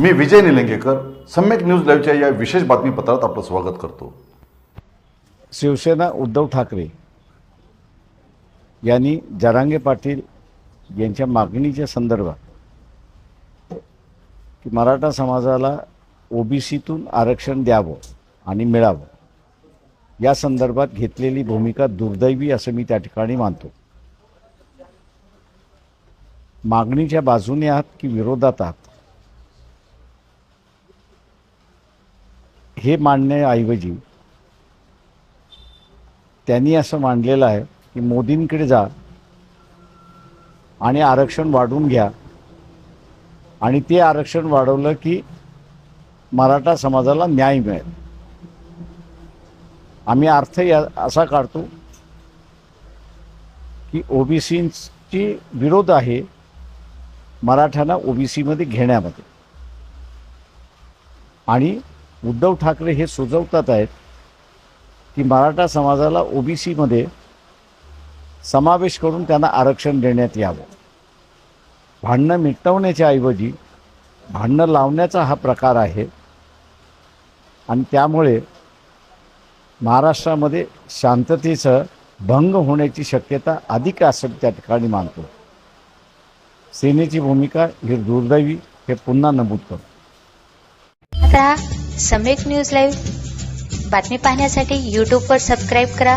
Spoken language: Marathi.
मी विजय निलंगेकर सम्यक न्यूज लाईव्हच्या या विशेष बातमीपत्रात आपलं स्वागत करतो. शिवसेना उद्धव ठाकरे यांनी जरांगे पाटील यांच्या मागणीच्या संदर्भात की मराठा समाजाला ओबीसीतून आरक्षण द्यावं आणि मिळावं या संदर्भात घेतलेली भूमिका दुर्दैवी असं मी त्या ठिकाणी मानतो. मागणीच्या बाजूने आहात की विरोधात आहात? हे मांडण्याऐवजी त्यांनी असं मांडलेलं आहे की मोदींकडे जा आणि आरक्षण वाढवून घ्या. आणि ते आरक्षण वाढवलं की मराठा समाजाला न्याय मिळेल. आम्ही अर्थ या असा काढतो की ओबीसीची विरोध आहे मराठ्यांना ओबीसीमध्ये घेण्यामध्ये. आणि उद्धव ठाकरे हे सुचवतात आहेत की मराठा समाजाला ओबीसीमध्ये समावेश करून त्यांना आरक्षण देण्यात यावं. भांडणं मिटवण्याच्या ऐवजी भांडणं लावण्याचा हा प्रकार आहे. आणि त्यामुळे महाराष्ट्रामध्ये शांततेचं भंग होण्याची शक्यता अधिक असं त्या ठिकाणी मानतो. सेनेची भूमिका ही दुर्दैवी हे पुन्हा नमूद करतो. आता सम्यक न्यूज लाईव्ह बातमी पाहण्यासाठी यूट्यूबवर सबस्क्राईब करा.